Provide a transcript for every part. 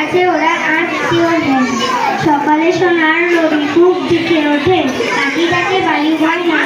আছে ওরা যেন সকালে সোনার রবি খুব দিকে ওঠে। পাখিটাকে বায়ু ভাই জানাতে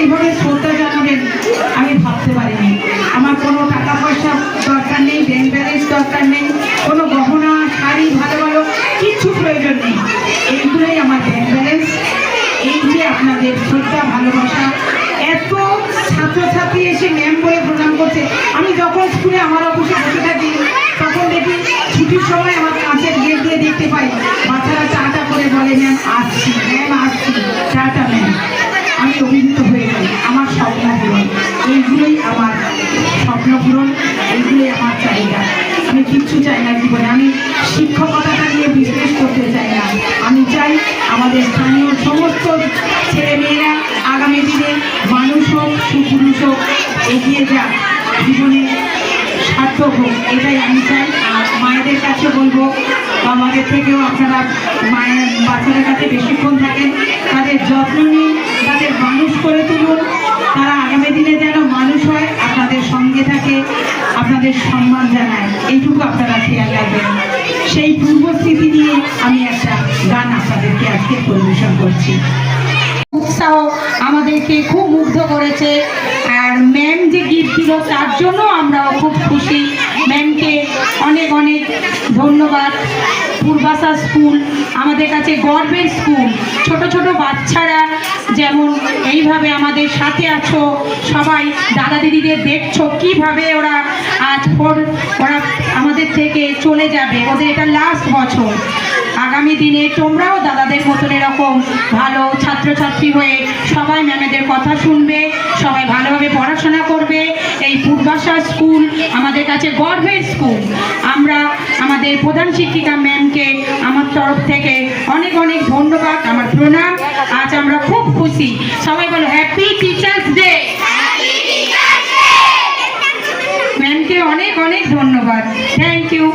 এইভাবে শ্রদ্ধা জানাবেন, আমি ভাবতে পারিনি। আমার কোনো টাকা পয়সা দরকার নেই ব্যাংক ব্যালেন্স দরকার নেই, কোনো গহনা, শাড়ি ভালো ভালো কিচ্ছু প্রয়োজন নেই। এইগুলোই আমার ব্যাংক ব্যালেন্স এই যে আপনাদের শ্রদ্ধা, ভালোবাসা, এত ছাত্র ছাত্রছাত্রী এসে ম্যাম বলে প্রণাম করছে। আমি যখন স্কুলে আমার অফিসে বসে থাকি, তখন দেখি ছুটির সময় আমার কাঁচের গেট দিয়ে দেখতে পাই। বাচ্চারা টাটা করে বলে ম্যাম আসছি ম্যাম আসছি। টাটা ম্যাম আমি অভিভূত হয়ে যাই, আমার স্বপ্ন পূরণ। এইগুলোই আমার স্বপ্ন পূরণ, এইগুলোই আমার চাহিদা। আমি কিচ্ছু চাই না জীবনে, আমি শিক্ষকতাটা নিয়ে বিজনেস করতে চাই না। আমি চাই আমাদের স্থানীয় সমস্ত ছেলে মেয়েরা আগামী দিনে মানুষ হোক, সুপুরুষ হোক, এগিয়ে যাক, জীবনে সার্থক হোক, এটাই আমি চাই। কাছে বলব, বা মায়ের থেকেও আপনারা মায়ের বাচ্চাদের কাছে বেশিক্ষণ থাকেন, তাদের যত্ন নিন, তাদের মানুষ করে তুলুন। তারা আগামী দিনে যেন মানুষ হয়, আপনাদের সঙ্গে থাকে, আপনাদের সম্মান জানায়। এইটুকু আপনারা খেয়াল রাখবেন। সেই পূর্বস্মৃতি নিয়ে আমি একটা গান আপনাদেরকে আজকে পরিবেশন করছি। উৎসাহ আমাদেরকে খুব মুগ্ধ করেছে। আর ম্যাম যে গিফট দিল, তার জন্য আমরাও খুব খুশি। ম্যামকে অনেক অনেক ধন্যবাদ। পূর্বাশা স্কুল, আমাদের কাছে গর্বের স্কুল। ছোট ছোট বাচ্চারা যেমন এইভাবে আমাদের সাথে আছো, সবাই দাদা দিদিদের দেখছ, কীভাবে ওরা আজ পর ওরা আমাদের থেকে চলে যাবে, ওদের এটা লাস্ট বছর। আগামী দিনে তোমরাও দাদাদের মতন এরকম ভালো ছাত্রছাত্রী হয়ে সবাই ম্যামেদের কথা শুনবে, সবাই ভালোভাবে পূর্বাশা স্কুল আমাদের কাছে গর্বের স্কুল আমরা আমাদের প্রধান শিক্ষিকা ম্যামকে আমার তরফ থেকে অনেক অনেক ধন্যবাদ, আমার প্রণাম। আজ আমরা খুব খুশি। সবাই বলো হ্যাপি টিচার্স ডে ম্যামকে অনেক অনেক ধন্যবাদ। থ্যাংক ইউ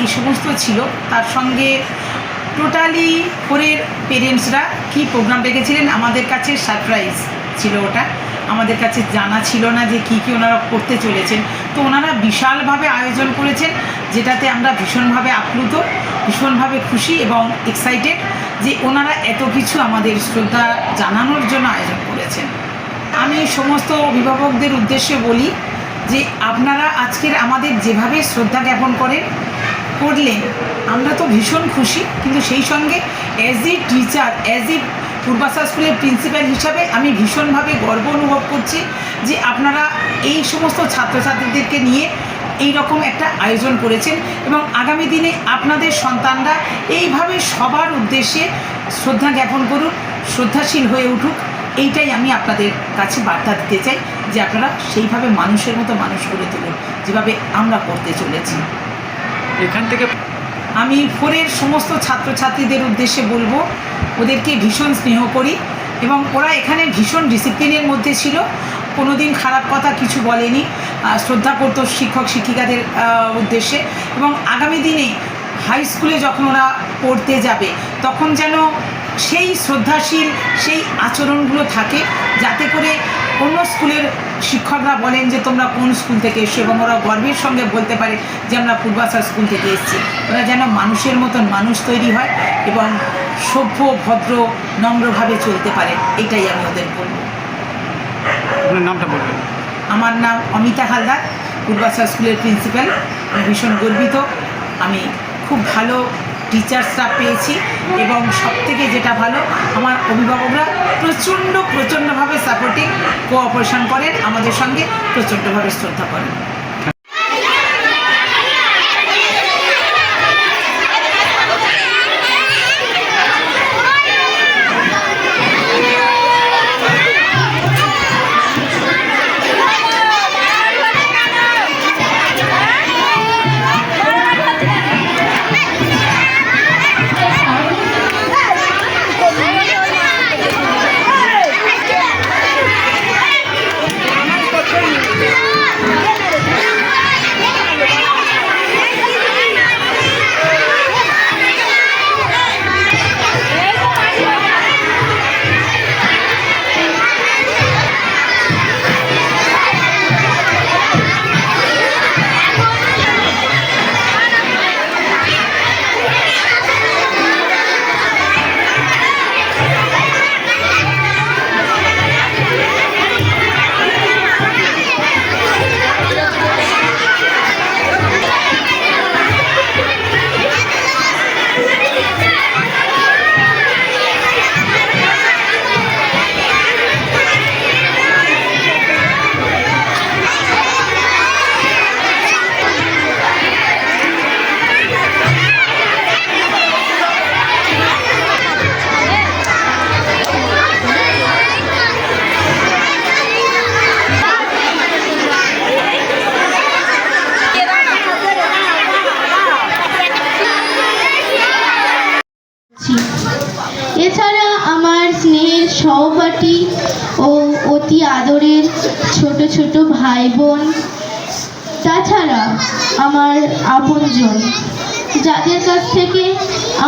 এই সমস্ত ছিল। তার সঙ্গে টোটালি ফোরের পেরেন্টসরা কি প্রোগ্রাম রেখেছিলেন? আমাদের কাছে সারপ্রাইজ ছিল ওটা। আমাদের কাছে জানা ছিল না যে কী কী ওনারা করতে চলেছেন। তো ওনারা বিশালভাবে আয়োজন করেছেন, যেটাতে আমরা ভীষণভাবে আপ্লুত, ভীষণভাবে খুশি এবং এক্সাইটেড যে ওনারা এত কিছু আমাদের শ্রদ্ধা জানানোর জন্য আয়োজন করেছেন। আমি সমস্ত অভিভাবকদের উদ্দেশ্যে বলি যে আপনারা আজকের আমাদের যেভাবে শ্রদ্ধা জ্ঞাপন করেন করলেন আমরা তো ভীষণ খুশি। কিন্তু সেই সঙ্গে as a teacher as a Purbasha স্কুলের প্রিন্সিপাল হিসাবে আমি ভীষণভাবে গর্ব অনুভব করছি যে আপনারা এই সমস্ত ছাত্রছাত্রীদেরকে নিয়ে এই রকম একটা আয়োজন করেছেন এবং আগামী দিনে আপনাদের সন্তানরা এইভাবে সবার উদ্দেশ্যে শ্রদ্ধা জ্ঞাপন করুক, শ্রদ্ধাশীল হয়ে উঠুক, এইটাই আমি আপনাদের কাছে বার্তা দিতে চাই যে আপনারা সেইভাবে মানুষের মতো মানুষ করে তুলুন, যেভাবে আমরা করতে চলেছি। এখান থেকে আমি ফোরের সমস্ত ছাত্রছাত্রীদের উদ্দেশ্যে বলব, ওদেরকে ভীষণ স্নেহ করি এবং ওরা এখানে ভীষণ ডিসিপ্লিনের মধ্যে ছিল। কোনো দিন খারাপ কথা কিছু বলেনি শ্রদ্ধা করতো শিক্ষক, শিক্ষিকাদের উদ্দেশ্যে এবং আগামী দিনে হাই স্কুলে যখন ওরা পড়তে যাবে, তখন যেন সেই শ্রদ্ধাশীল সেই আচরণগুলো থাকে যাতে করে অন্য স্কুলের শিক্ষকরা বলেন যে তোমরা কোন স্কুল থেকে এসছো এবং ওরা গর্বের সঙ্গে বলতে পারে যে আমরা পূর্বাশা স্কুল থেকে এসেছি। ওরা যেন মানুষের মতন মানুষ তৈরি হয় এবং সভ্য ভদ্র নম্রভাবে চলতে পারে এটাই আমি ওদের বলব। নামটা বলবেন। আমার নাম অমিতা হালদার পূর্বাশা স্কুলের প্রিন্সিপাল। আমি ভীষণ গর্বিত। আমি খুব ভালো টিচার স্টাফ পেয়েছি এবং সবথেকে যেটা ভালো, আমার অভিভাবকরা প্রচণ্ড, প্রচণ্ডভাবে সাপোর্টিং কোঅপারেশন করেন, আমাদের সঙ্গে প্রচণ্ডভাবে শ্রদ্ধা করেন। আদরের ছোট ছোট ভাই বোন তাছাড়া আমার আপনজন। যাদের কাছ থেকে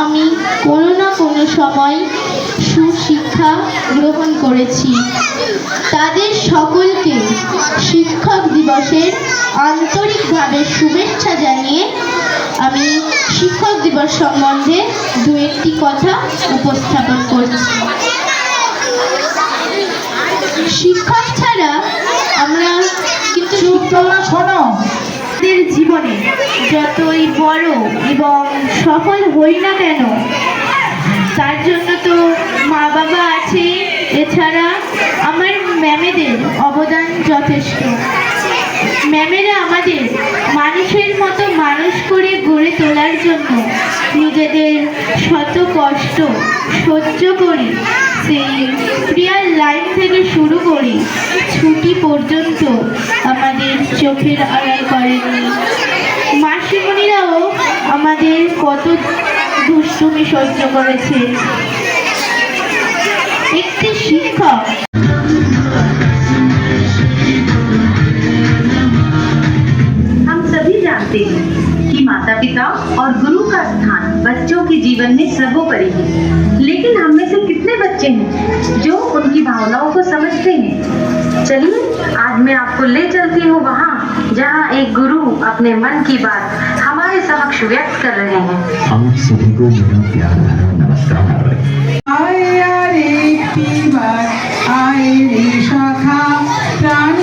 আমি কোনো না কোনো সময় সুশিক্ষা গ্রহণ করেছি। তাদের সকলকে শিক্ষক দিবসের আন্তরিকভাবে শুভেচ্ছা জানিয়ে আমি শিক্ষক দিবস সম্বন্ধে দু একটি কথা উপস্থাপন করছি। শিক্ষক ছাড়া আমরা কিন্তু তোমরা শোনো। আমাদের জীবনে যতই বড় এবং সফল হই না কেন তার জন্য তো মা বাবা আছে। এছাড়া আমার ম্যামেদের অবদান যথেষ্ট। ম্যামেরা আমাদের মানুষের মতো মানুষ করে গড়ে তোলার জন্য নিজেদের শত কষ্ট সহ্য করে সেই প্রিয়ার লাইন থেকে শুরু করে ছুটি পর্যন্ত আমাদের চোখের আড়াল করেনি। মাসিমণিরাও আমাদের কত দুষ্টুমি সহ্য করেছে। একটি শিক্ষক पिता और गुरु का स्थान बच्चों के जीवन में सर्वोपरि है। लेकिन हम में से कितने बच्चे हैं जो उनकी भावनाओं को समझते हैं? चलिए आज मैं आपको ले चलती हूँ वहाँ जहाँ एक गुरु अपने मन की बात हमारे समक्ष व्यक्त कर रहे हैं। आप सभी को मेरा प्यार नमस्कार। आए रे शाखा प्राण